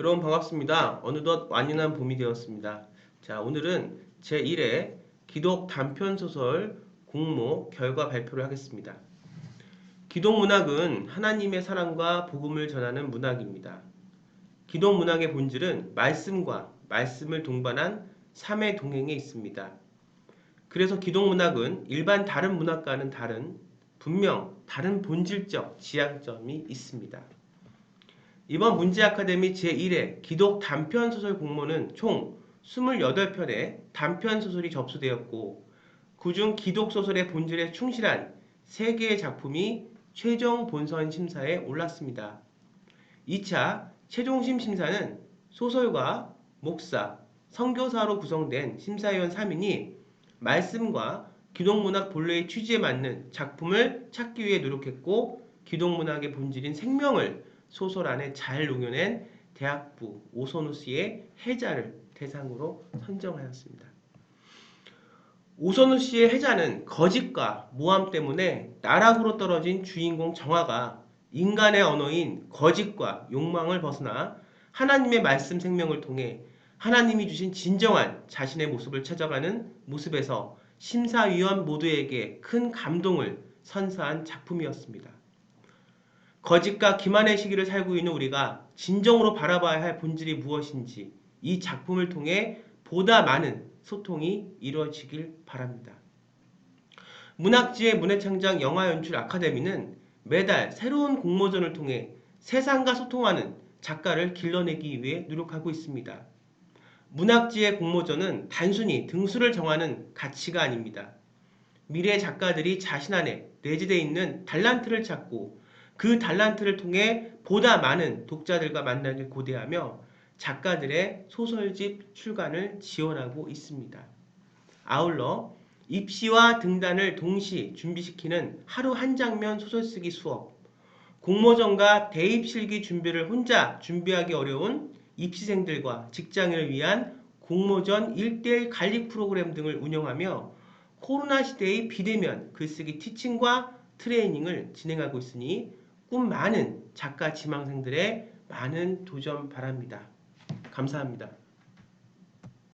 여러분 반갑습니다. 어느덧 완연한 봄이 되었습니다. 자, 오늘은 제1회 기독 단편 소설 공모 결과 발표를 하겠습니다. 기독 문학은 하나님의 사랑과 복음을 전하는 문학입니다. 기독 문학의 본질은 말씀과 말씀을 동반한 삶의 동행에 있습니다. 그래서 기독 문학은 일반 다른 문학과는 다른 분명 다른 본질적 지향점이 있습니다. 이번 문제 아카데미 제1회 기독 단편 소설 공모는 총 28편의 단편 소설이 접수되었고 그중 기독 소설의 본질에 충실한 3개의 작품이 최종 본선 심사에 올랐습니다. 2차 최종심 심사는 소설가, 목사, 선교사로 구성된 심사위원 3인이 말씀과 기독문학 본래의 취지에 맞는 작품을 찾기 위해 노력했고 기독문학의 본질인 생명을 소설 안에 잘 녹여낸 대학부 오선우 씨의 해자를 대상으로 선정하였습니다. 오선우 씨의 해자는 거짓과 모함 때문에 나락으로 떨어진 주인공 정화가 인간의 언어인 거짓과 욕망을 벗어나 하나님의 말씀 생명을 통해 하나님이 주신 진정한 자신의 모습을 찾아가는 모습에서 심사위원 모두에게 큰 감동을 선사한 작품이었습니다. 거짓과 기만의 시기를 살고 있는 우리가 진정으로 바라봐야 할 본질이 무엇인지 이 작품을 통해 보다 많은 소통이 이루어지길 바랍니다. 문학지의 문해창작 영화연출 아카데미는 매달 새로운 공모전을 통해 세상과 소통하는 작가를 길러내기 위해 노력하고 있습니다. 문학지의 공모전은 단순히 등수를 정하는 가치가 아닙니다. 미래 작가들이 자신 안에 내재되어 있는 달란트를 찾고 그 달란트를 통해 보다 많은 독자들과 만나길 고대하며 작가들의 소설집 출간을 지원하고 있습니다. 아울러 입시와 등단을 동시 준비시키는 하루 한 장면 소설 쓰기 수업, 공모전과 대입실기 준비를 혼자 준비하기 어려운 입시생들과 직장인을 위한 공모전 1대1 관리 프로그램 등을 운영하며 코로나 시대의 비대면 글쓰기 티칭과 트레이닝을 진행하고 있으니 꿈 많은 작가 지망생들의 많은 도전 바랍니다. 감사합니다.